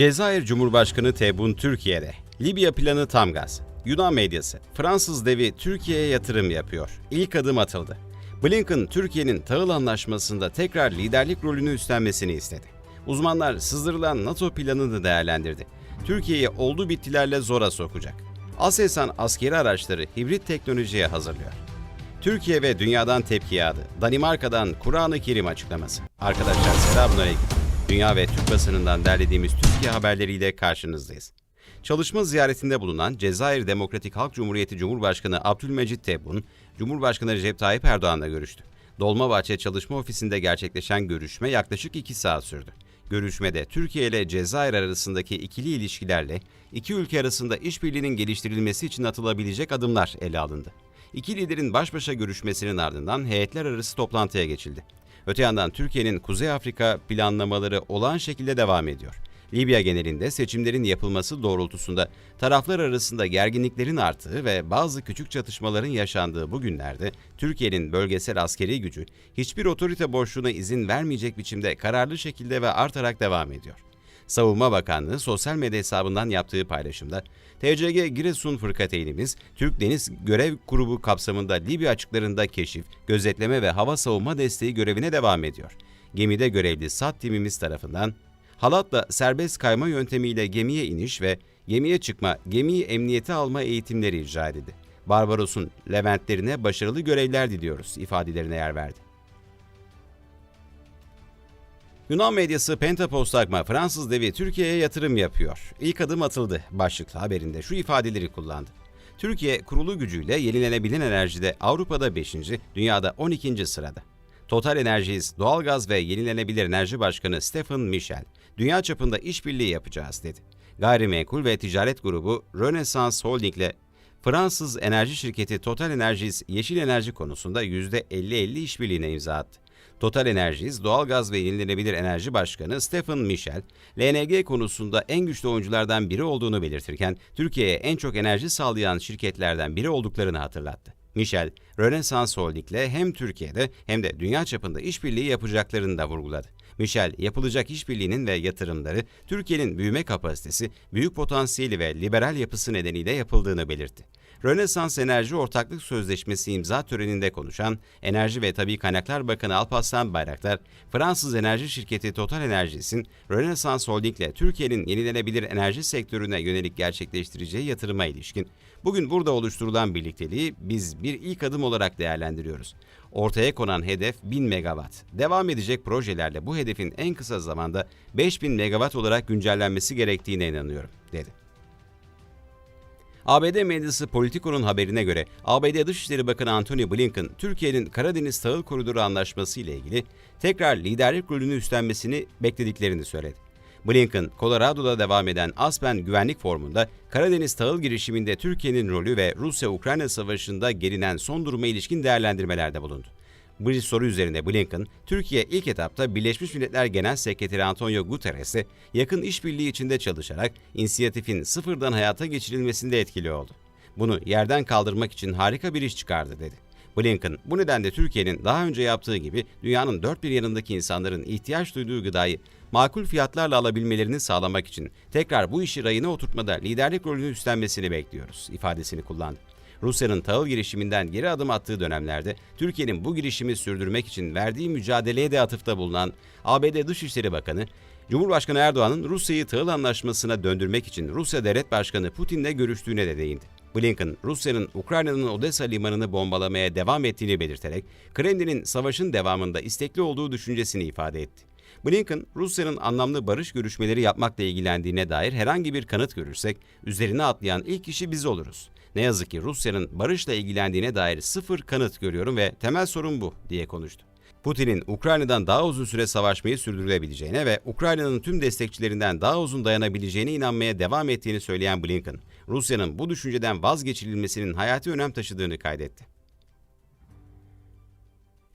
Cezayir Cumhurbaşkanı Tebboune Türkiye'de. Libya planı tam gaz. Yunan medyası. Fransız devi Türkiye'ye yatırım yapıyor. İlk adım atıldı. Blinken, Türkiye'nin tahıl anlaşmasında tekrar liderlik rolünü üstlenmesini istedi. Uzmanlar sızdırılan NATO planını değerlendirdi. Türkiye'yi oldu bittilerle zora sokacak. Aselsan askeri araçları hibrit teknolojiye hazırlıyor. Türkiye ve dünyadan tepki yağdı. Danimarka'dan Kur'an-ı Kerim açıklaması. Arkadaşlar selamünaleyküm. Dünya ve Türk basınından derlediğimiz Türkiye haberleriyle karşınızdayız. Çalışma ziyaretinde bulunan Cezayir Demokratik Halk Cumhuriyeti Cumhurbaşkanı Abdülmecit Tebboune, Cumhurbaşkanı Recep Tayyip Erdoğan'la görüştü. Dolmabahçe Çalışma Ofisi'nde gerçekleşen görüşme yaklaşık 2 saat sürdü. Görüşmede Türkiye ile Cezayir arasındaki ikili ilişkilerle iki ülke arasında işbirliğinin geliştirilmesi için atılabilecek adımlar ele alındı. İki liderin baş başa görüşmesinin ardından heyetler arası toplantıya geçildi. Öte yandan Türkiye'nin Kuzey Afrika planlamaları olağan şekilde devam ediyor. Libya genelinde seçimlerin yapılması doğrultusunda taraflar arasında gerginliklerin arttığı ve bazı küçük çatışmaların yaşandığı bu günlerde Türkiye'nin bölgesel askeri gücü hiçbir otorite boşluğuna izin vermeyecek biçimde kararlı şekilde ve artarak devam ediyor. Savunma Bakanlığı sosyal medya hesabından yaptığı paylaşımda, TCG Giresun Fırkateynimiz, Türk Deniz Görev Grubu kapsamında Libya açıklarında keşif, gözetleme ve hava savunma desteği görevine devam ediyor. Gemide görevli SAT timimiz tarafından halatla serbest kayma yöntemiyle gemiye iniş ve gemiye çıkma, gemiyi emniyete alma eğitimleri icra edildi. Barbaros'un Leventlerine başarılı görevler diliyoruz ifadelerine yer verdi. Yunan medyası Pentapostagma Fransız devi Türkiye'ye yatırım yapıyor. İlk adım atıldı başlıklı haberinde şu ifadeleri kullandı. Türkiye kurulu gücüyle yenilenebilir enerjide Avrupa'da 5. dünyada 12. sırada. Total Energies Doğalgaz ve Yenilenebilir Enerji Başkanı Stephen Michel, dünya çapında işbirliği yapacağız dedi. Gayrimenkul ve Ticaret Grubu Rönesans Holding ile Fransız enerji şirketi Total Energies yeşil enerji konusunda %50-50 işbirliğine imza attı. Total Energies Doğalgaz ve Yenilenebilir Enerji Başkanı Stephen Michel, LNG konusunda en güçlü oyunculardan biri olduğunu belirtirken, Türkiye'ye en çok enerji sağlayan şirketlerden biri olduklarını hatırlattı. Michel, Rönesans Holding ile hem Türkiye'de hem de dünya çapında işbirliği yapacaklarını da vurguladı. Michel, yapılacak işbirliğinin ve yatırımları Türkiye'nin büyüme kapasitesi, büyük potansiyeli ve liberal yapısı nedeniyle yapıldığını belirtti. Rönesans Enerji Ortaklık Sözleşmesi imza töreninde konuşan Enerji ve Tabi Kaynaklar Bakanı Alparslan Bayraktar, Fransız enerji şirketi Total Enerjies'in Rönesans Holding ile Türkiye'nin yenilenebilir enerji sektörüne yönelik gerçekleştireceği yatırıma ilişkin bugün burada oluşturulan birlikteliği biz bir ilk adım olarak değerlendiriyoruz. Ortaya konan hedef 1000 megawatt. Devam edecek projelerle bu hedefin en kısa zamanda 5000 megawatt olarak güncellenmesi gerektiğine inanıyorum, dedi. ABD medyası Politico'nun haberine göre ABD Dışişleri Bakanı Antony Blinken, Türkiye'nin Karadeniz Tahıl Koridoru Anlaşması ile ilgili tekrar liderlik rolünü üstlenmesini beklediklerini söyledi. Blinken, Colorado'da devam eden Aspen Güvenlik Forumu'nda Karadeniz tahıl girişiminde Türkiye'nin rolü ve Rusya-Ukrayna savaşında gelinen son duruma ilişkin değerlendirmelerde bulundu. Bu soru üzerine Blinken, Türkiye ilk etapta Birleşmiş Milletler Genel Sekreteri Antonio Guterres'e yakın işbirliği içinde çalışarak inisiyatifin sıfırdan hayata geçirilmesinde etkili oldu. Bunu yerden kaldırmak için harika bir iş çıkardı dedi. Blinken bu nedenle Türkiye'nin daha önce yaptığı gibi dünyanın dört bir yanındaki insanların ihtiyaç duyduğu gıdayı makul fiyatlarla alabilmelerini sağlamak için tekrar bu işi rayına oturtmada liderlik rolünü üstlenmesini bekliyoruz ifadesini kullandı. Rusya'nın tahıl girişiminden geri adım attığı dönemlerde Türkiye'nin bu girişimi sürdürmek için verdiği mücadeleye de atıfta bulunan ABD Dışişleri Bakanı, Cumhurbaşkanı Erdoğan'ın Rusya'yı tahıl anlaşmasına döndürmek için Rusya Devlet Başkanı Putin'le görüştüğüne de değindi. Blinken, Rusya'nın Ukrayna'nın Odessa limanını bombalamaya devam ettiğini belirterek, Kremlin'in savaşın devamında istekli olduğu düşüncesini ifade etti. Blinken, Rusya'nın anlamlı barış görüşmeleri yapmakla ilgilendiğine dair herhangi bir kanıt görürsek, üzerine atlayan ilk kişi biz oluruz. Ne yazık ki Rusya'nın barışla ilgilendiğine dair sıfır kanıt görüyorum ve temel sorun bu, diye konuştu. Putin'in Ukrayna'dan daha uzun süre savaşmayı sürdürebileceğine ve Ukrayna'nın tüm destekçilerinden daha uzun dayanabileceğine inanmaya devam ettiğini söyleyen Blinken, Rusya'nın bu düşünceden vazgeçirilmesinin hayati önem taşıdığını kaydetti.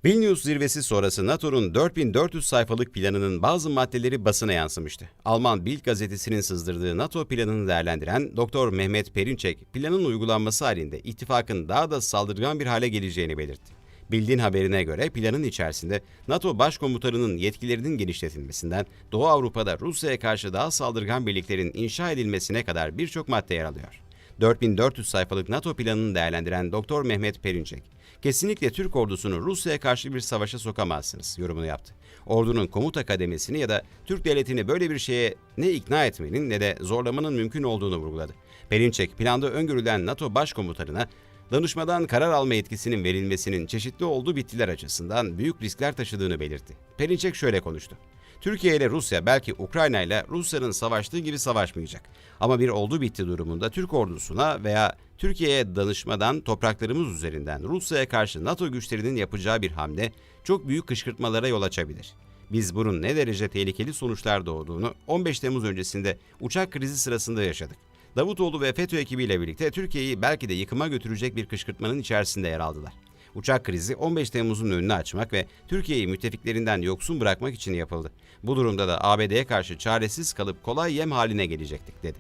Vilnius zirvesi sonrası NATO'nun 4400 sayfalık planının bazı maddeleri basına yansımıştı. Alman Bild gazetesinin sızdırdığı NATO planını değerlendiren Doktor Mehmet Perinçek, planın uygulanması halinde ittifakın daha da saldırgan bir hale geleceğini belirtti. Bildiğin haberine göre planın içerisinde NATO Başkomutanı'nın yetkilerinin genişletilmesinden Doğu Avrupa'da Rusya'ya karşı daha saldırgan birliklerin inşa edilmesine kadar birçok madde yer alıyor. 4400 sayfalık NATO planını değerlendiren Doktor Mehmet Perinçek, kesinlikle Türk ordusunu Rusya'ya karşı bir savaşa sokamazsınız yorumunu yaptı. Ordunun komuta kademesini ya da Türk devletini böyle bir şeye ne ikna etmenin ne de zorlamanın mümkün olduğunu vurguladı. Perinçek planda öngörülen NATO başkomutanına danışmadan karar alma yetkisinin verilmesinin çeşitli olduğu bittiler açısından büyük riskler taşıdığını belirtti. Perinçek şöyle konuştu. Türkiye ile Rusya belki Ukrayna ile Rusya'nın savaştığı gibi savaşmayacak. Ama bir oldu bitti durumunda Türk ordusuna veya Türkiye'ye danışmadan topraklarımız üzerinden Rusya'ya karşı NATO güçlerinin yapacağı bir hamle çok büyük kışkırtmalara yol açabilir. Biz bunun ne derece tehlikeli sonuçlar doğduğunu 15 Temmuz öncesinde uçak krizi sırasında yaşadık. Davutoğlu ve FETÖ ekibiyle birlikte Türkiye'yi belki de yıkıma götürecek bir kışkırtmanın içerisinde yer aldılar. Uçak krizi 15 Temmuz'un önünü açmak ve Türkiye'yi müttefiklerinden yoksun bırakmak için yapıldı. Bu durumda da ABD'ye karşı çaresiz kalıp kolay yem haline gelecektik dedi.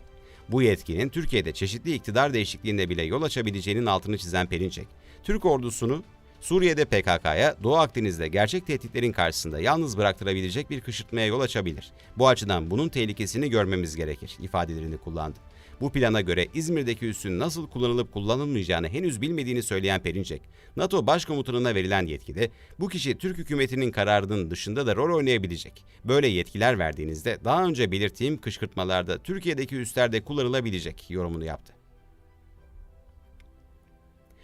Bu yetkinin Türkiye'de çeşitli iktidar değişikliğinde bile yol açabileceğinin altını çizen Perinçek, Türk ordusunu Suriye'de PKK'ya, Doğu Akdeniz'de gerçek tehditlerin karşısında yalnız bıraktırabilecek bir kışırtmaya yol açabilir. Bu açıdan bunun tehlikesini görmemiz gerekir ifadelerini kullandı. Bu plana göre İzmir'deki üssün nasıl kullanılıp kullanılmayacağını henüz bilmediğini söyleyen Perinçek, NATO Başkomutanına verilen yetkide bu kişi Türk hükümetinin kararının dışında da rol oynayabilecek. Böyle yetkiler verdiğinizde daha önce belirttiğim kışkırtmalarda Türkiye'deki üslerde kullanılabilecek yorumunu yaptı.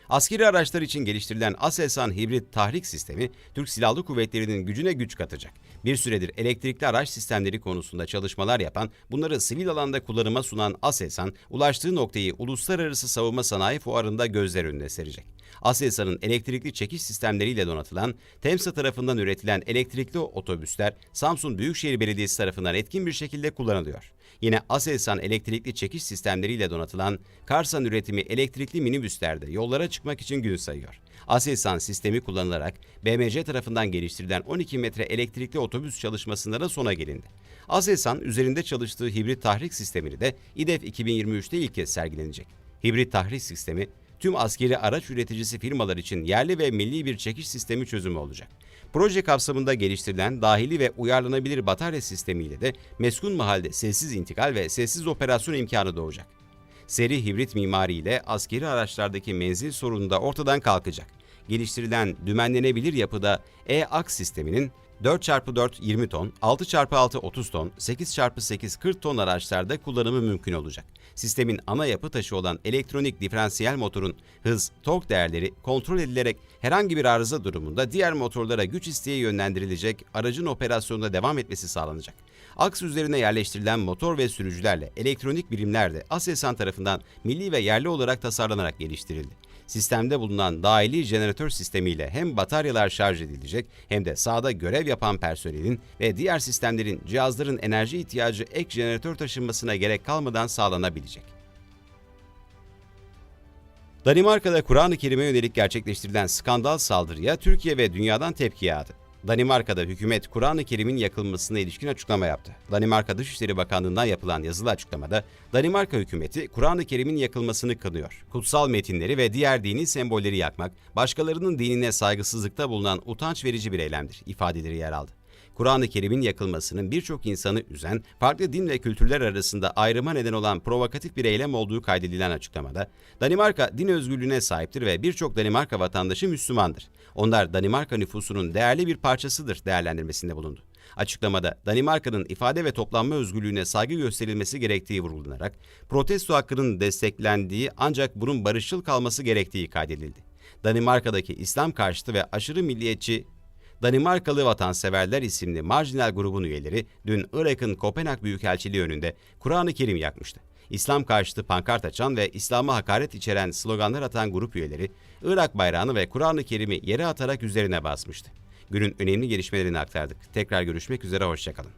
Askeri araçlar için geliştirilen Aselsan hibrit tahrik sistemi Türk Silahlı Kuvvetleri'nin gücüne güç katacak. Bir süredir elektrikli araç sistemleri konusunda çalışmalar yapan, bunları sivil alanda kullanıma sunan Aselsan, ulaştığı noktayı Uluslararası Savunma Sanayi Fuarı'nda gözler önüne serecek. Aselsan'ın elektrikli çekiş sistemleriyle donatılan, TEMSA tarafından üretilen elektrikli otobüsler Samsun Büyükşehir Belediyesi tarafından etkin bir şekilde kullanılıyor. Yine Aselsan elektrikli çekiş sistemleriyle donatılan Karsan üretimi elektrikli minibüslerde yollara çıkmak için gün sayıyor. Aselsan sistemi kullanılarak BMC tarafından geliştirilen 12 metre elektrikli otobüs çalışmasında da sona gelindi. Aselsan üzerinde çalıştığı hibrit tahrik sistemini de İDEF 2023'te ilk kez sergilenecek. Hibrit tahrik sistemi tüm askeri araç üreticisi firmalar için yerli ve milli bir çekiş sistemi çözümü olacak. Proje kapsamında geliştirilen dahili ve uyarlanabilir batarya sistemiyle de meskun mahalde sessiz intikal ve sessiz operasyon imkanı doğacak. Seri hibrit mimari ile askeri araçlardaki menzil sorunu da ortadan kalkacak. Geliştirilen dümenlenebilir yapıda E-aks sisteminin 4x4 20 ton, 6x6 30 ton, 8x8 40 ton araçlarda kullanımı mümkün olacak. Sistemin ana yapı taşı olan elektronik diferansiyel motorun hız, tork değerleri kontrol edilerek herhangi bir arıza durumunda diğer motorlara güç isteği yönlendirilecek, aracın operasyonda devam etmesi sağlanacak. Aks üzerine yerleştirilen motor ve sürücülerle elektronik birimler de Aselsan tarafından milli ve yerli olarak tasarlanarak geliştirildi. Sistemde bulunan dahili jeneratör sistemiyle hem bataryalar şarj edilecek hem de sahada görev yapan personelin ve diğer sistemlerin cihazların enerji ihtiyacı ek jeneratör taşınmasına gerek kalmadan sağlanabilecek. Danimarka'da Kur'an-ı Kerim'e yönelik gerçekleştirilen skandal saldırıya Türkiye ve dünyadan tepki yağdı. Danimarka'da hükümet Kur'an-ı Kerim'in yakılmasına ilişkin açıklama yaptı. Danimarka Dışişleri Bakanlığı'ndan yapılan yazılı açıklamada Danimarka hükümeti Kur'an-ı Kerim'in yakılmasını kınıyor. Kutsal metinleri ve diğer dini sembolleri yakmak, başkalarının dinine saygısızlıkta bulunan utanç verici bir eylemdir ifadeleri yer aldı. Kur'an-ı Kerim'in yakılmasının birçok insanı üzen, farklı din ve kültürler arasında ayrıma neden olan provokatif bir eylem olduğu kaydedilen açıklamada, Danimarka din özgürlüğüne sahiptir ve birçok Danimarka vatandaşı Müslümandır. Onlar Danimarka nüfusunun değerli bir parçasıdır değerlendirmesinde bulundu. Açıklamada Danimarka'nın ifade ve toplanma özgürlüğüne saygı gösterilmesi gerektiği vurgulanarak, protesto hakkının desteklendiği ancak bunun barışçıl kalması gerektiği kaydedildi. Danimarka'daki İslam karşıtı ve aşırı milliyetçi Danimarkalı Vatanseverler isimli marjinal grubun üyeleri dün Irak'ın Kopenhag Büyükelçiliği önünde Kur'an-ı Kerim yakmıştı. İslam karşıtı pankart açan ve İslam'a hakaret içeren sloganlar atan grup üyeleri Irak bayrağını ve Kur'an-ı Kerim'i yere atarak üzerine basmıştı. Günün önemli gelişmelerini aktardık. Tekrar görüşmek üzere, hoşçakalın.